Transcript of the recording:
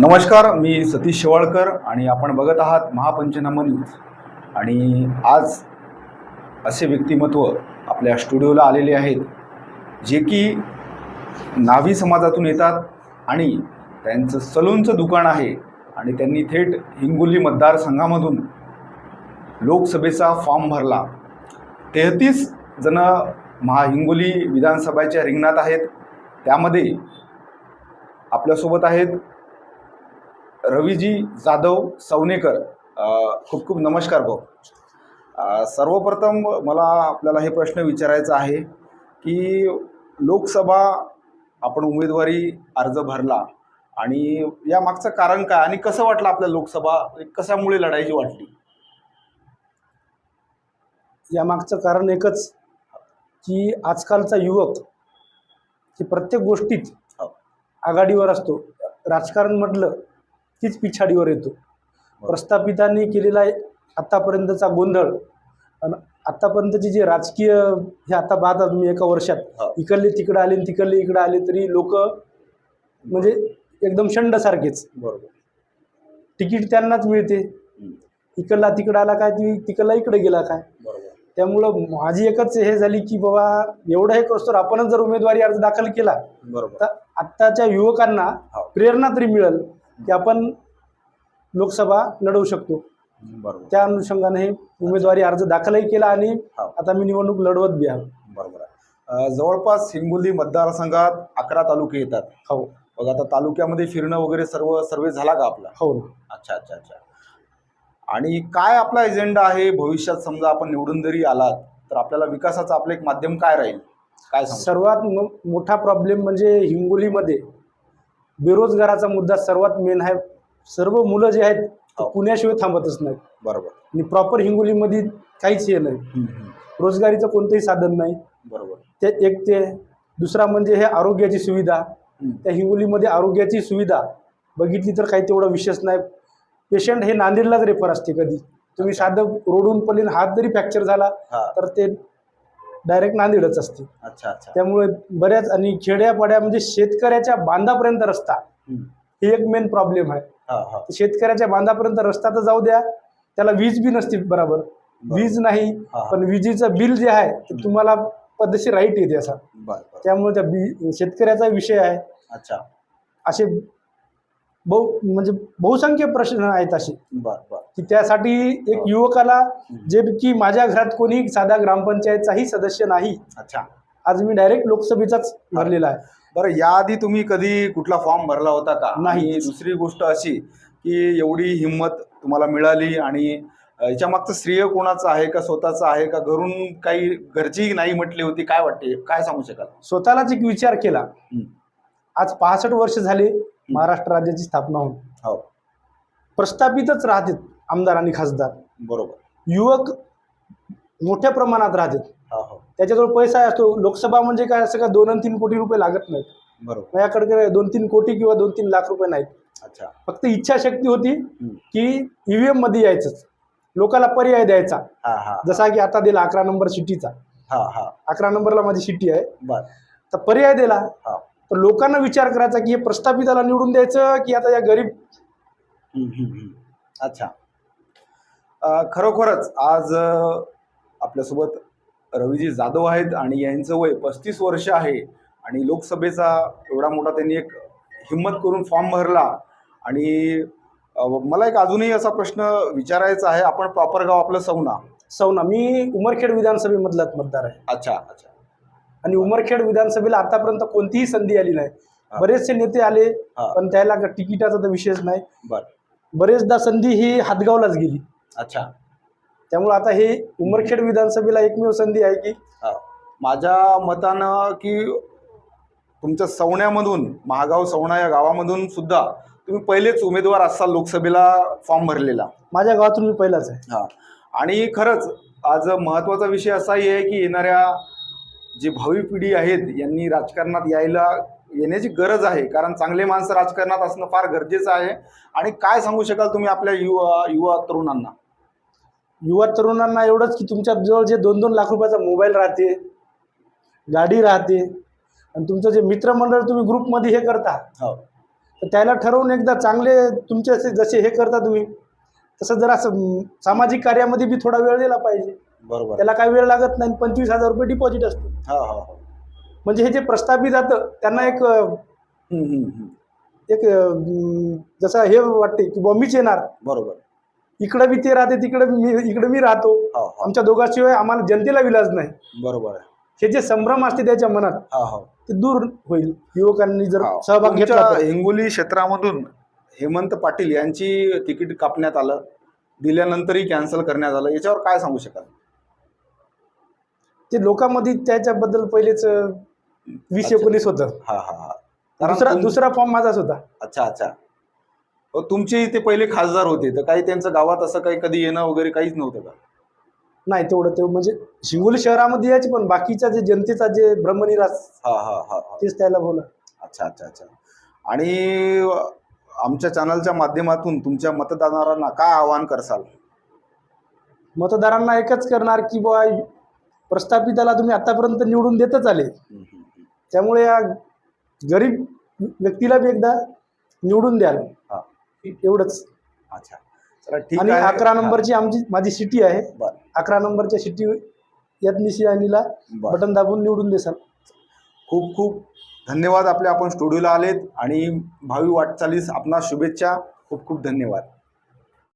नमस्कार मी सतीश शेवाळकर आणि आपण बघत आहात महापंचनामा न्यूज. आणि आज असे व्यक्तिमत्व आपल्या स्टुडिओला आलेले आहेत जे की नावी समाजातून येतात आणि त्यांचं सलूनचं दुकान आहे आणि त्यांनी थेट हिंगोली मतदारसंघामधून लोकसभेचा फॉर्म भरला. तेहतीस जण महा हिंगोली विधानसभेच्या रिंगणात आहेत. त्यामध्ये आपल्यासोबत आहेत रवीजी जाधव सवनेकर खूप खूप नमस्कार भाऊ. सर्वप्रथम मला आपल्याला हे प्रश्न विचारायचा आहे की लोकसभा आपण उमेदवारी अर्ज भरला आणि या मागचं कारण काय आणि कसं वाटलं आपल्या लोकसभा कशामुळे लढायची वाटली? यामागचं कारण एकच की आजकालचा युवक हे प्रत्येक गोष्टीत हो. आघाडीवर असतो. राजकारण म्हटलं कीच पिछाडीवर येतो. प्रस्थापितांनी केलेला आत्तापर्यंतचा गोंधळ. आणि आत्तापर्यंतचे जे राजकीय हे आता पाहता तुम्ही एका वर्षात. इकडले तिकडे आले तिकडले इकडे आले तरी लोक म्हणजे एकदम शंडसारखेच. बरोबर. तिकीट त्यांनाच मिळते. इकडला तिकडं आला काय ती तिकडला इकडे गेला काय? बरोबर. त्यामुळं माझी एकच हे झाली की बाबा एवढं हे करतो आपणच जर उमेदवारी अर्ज दाखल केला बरोबर. तर आत्ताच्या युवकांना. प्रेरणा तरी मिळेल. की आपण लोकसभा लढवू शकतो. बरोबर. त्या अनुषंगाने हे उमेदवारी अर्ज दाखलही केला आणि हो. आता मी निवडणूक लढवत बी आहे. बरोबर आहे. जवळपास हिंगोली मतदारसंघात अकरा तालुके येतात. हो. बघ आता तालुक्यामध्ये फिरणं वगैरे सर्व सर्वे झाला का आपला? हो. अच्छा अच्छा अच्छा. आणि काय आपला एजेंडा आहे? भविष्यात समजा आपण निवडून जरी आलात तर आपल्याला विकासाचं आपलं एक माध्यम काय राहील? काय सर्वात मोठा प्रॉब्लेम म्हणजे हिंगोलीमध्ये बेरोजगाराचा मुद्दा सर्वात मेन आहे. सर्व मुलं जे आहेत हो. पुण्याशिवाय थांबतच नाहीत. बरोबर. आणि प्रॉपर हिंगोलीमध्ये काहीच हे नाही. रोजगारीचं कोणतंही साधन नाही. बरोबर. ते एक ते. दुसरा म्हणजे हे आरोग्याची सुविधा. त्या हिंगोलीमध्ये आरोग्याची सुविधा बघितली तर काही तेवढा विशेष नाही. पेशंट हे नांदेडलाच रेफर असते कधी. तुम्ही साधं रोडून पडले हात जरी फ्रॅक्चर झाला तर ते डायरेक्ट नांदेडच असते. अच्छा अच्छा. त्यामुळे बऱ्याच आणि खेड्यापाड्या म्हणजे शेतकऱ्याच्या बांधापर्यंत रस्ता. हे एक मेन प्रॉब्लेम आहे. शेतकऱ्याच्या बांधापर्यंत रस्ता तर जाऊ द्या त्याला वीज बी नसते बरोबर. वीज नाही. पण विजेचं बिल जे आहे ते तुम्हाला पद्धतशीर राईट येते असा. त्यामुळे त्या बी शेतकऱ्याचा विषय आहे. अच्छा. असे बहु म्हणजे बहुसंख्य प्रश्न आहेत असे. बर बर. की त्यासाठी एक युवकाला जे की माझ्या घरात कोणी साधा ग्रामपंचायतचाही सदस्य नाही. अच्छा. आज मी डायरेक्ट लोकसभेचाच भरलेला आहे. बरं याआधी तुम्ही कधी कुठला फॉर्म भरला होता का? नाही. दुसरी गोष्ट अशी की एवढी हिंमत तुम्हाला मिळाली आणि याच्या मागचं श्रेय कोणाचं आहे का? स्वतःचं आहे का? घरून काही घरची नाही म्हटली होती. काय वाटते? काय सांगू शकाल? स्वतःलाच एक विचार केला. हं. आज पासष्ट वर्ष झाले. महाराष्ट्र राज्याची स्थापना होऊन. हो. प्रस्थापितच राहतात आमदार आणि खासदार. बरोबर. युवक मोठ्या प्रमाणात राहतात. हो त्याच्याजवळ पैसा असतो. लोकसभा म्हणजे काय? असं का दोन आणि तीन कोटी रुपये लागत नाहीत. बरोबर. माझ्याकडे दोन तीन कोटी किंवा दोन तीन लाख रुपये नाहीत. अच्छा. फक्त इच्छाशक्ती होती. की ईव्हीएममध्ये यायचंच. लोकांना पर्याय द्यायचा. हा हा जसा की आता दिला अकरा नंबर सिटीचा. हा हा. अकरा नंबरला माझी सिटी आहे. बर. तर पर्याय दिला. तर लोकांना विचार करायचा की हे प्रस्थापिताला निवडून द्यायचं की आता या गरीब. अच्छा. खरोखरच आज आपल्यासोबत रवीजी जाधव आहेत आणि यांचं वय पस्तीस वर्ष आहे आणि लोकसभेचा एवढा मोठा त्यांनी एक हिंमत करून फॉर्म भरला. आणि मला एक अजूनही असा प्रश्न विचारायचा आहे. आपण प्रॉपर गाव आपलं सौना. सौना मी उमरखेड विधानसभेमधला मतदार आहे. अच्छा अच्छा. आणि उमरखेड विधानसभेला आतापर्यंत कोणतीही संधी आली नाही. बरेचसे नेते आले. पण त्याला तिकिटाचा तर विषयच नाही. बर. बरेचदा संधी ही हातगावलाच गेली. अच्छा. त्यामुळे आता हे उमरखेड विधानसभेला एकमेव संधी आहे की. माझ्या मतानं की तुमच्या सवण्यामधून महागाव सवणा या गावामधून सुद्धा तुम्ही पहिलेच उमेदवार असाल लोकसभेला फॉर्म भरलेला. माझ्या गावातून मी पहिलाच आहे. हा. आणि खरंच आज महत्त्वाचा विषय असाही आहे की येणाऱ्या जी भावी पिढी आहेत यांनी राजकारणात यायला येण्याची गरज आहे. कारण चांगले माणसं राजकारणात असणं फार गरजेचं आहे. आणि काय सांगू शकाल तुम्ही आपल्या युवा युवा तरुणांना? युवा तरुणांना एवढंच की तुमच्या जवळ जे दोन दोन लाख रुपयाचा मोबाईल राहते गाडी राहते आणि तुमचं जे मित्रमंडळ तुम्ही ग्रुपमध्ये हे करता हो. तर त्याला ठरवून एकदा चांगले तुमचे असे जसे हे करता तुम्ही तसं जरा असं सामाजिक कार्यामध्ये बी थोडा वेळ दिला पाहिजे. बरोबर. त्याला काही वेळ लागत नाही पंचवीस हजार रुपये डिपॉझिट असते. हा हा हा. म्हणजे हे जे प्रस्थापित जातं त्यांना एक अं, हम्म, हम्म, हम्म. एक अं, जसं हे वाटते की बुवा मीच येणार. बरोबर. इकडं बी ते राहते तिकडं बी मी इकडं मी राहतो. हा हा. आमच्या दोघांशिवाय आम्हाला जनतेला विलाज नाही. बरोबर आहे. हे जे संभ्रम असते त्याच्या मनात हा हा. ते दूर होईल. युवकांनी जर हा. सहभाग घेतला तुमच्या तर. हिंगोली क्षेत्रामधून हेमंत पाटील यांची तिकीट कापण्यात आलं दिल्यानंतरही कॅन्सल करण्यात आलं याच्यावर काय सांगू शकाल? ते लोकांमध्ये त्याच्याबद्दल पहिलेच वीस. एकोणीस होतं. हा हा हा. कारण दुसरा तुम- दुसरा फॉर्म माझाच होता. अच्छा अच्छा. अहो, तुमचे ते पहिले खासदार होते तर काही त्यांचं गावात असं काही कधी येणं वगैरे काहीच नव्हतं का? नाही तेवढं ते म्हणजे हिंगोली शहरामध्ये यायचे पण बाकीचा जे जनतेचा जे ब्रह्मनिरास हा हा हा हा. तेच त्याला बोला अच्छा अच्छा अच्छा. आणि आमच्या चॅनलच्या माध्यमातून तुमच्या मतदारांना काय आवाहन करसाल? मतदारांना एकच करणार की बुवा प्रस्थापिताला तुम्ही आतापर्यंत निवडून देतच आले. त्यामुळे या गरीब व्यक्तीला बी एकदा निवडून द्याल. एवढंच. अच्छा. चला ठीक आणि अकरा नंबरची आमची माझी सिटी आहे. अकरा नंबरच्या सिटी यत्निशी अनिला बटन दाबून निवडून देसाल. खूप खूप धन्यवाद आपले आपण स्टुडिओला आलेत. आणि भावी वाटचालीस आपणा शुभेच्छा. खूप खूप धन्यवाद.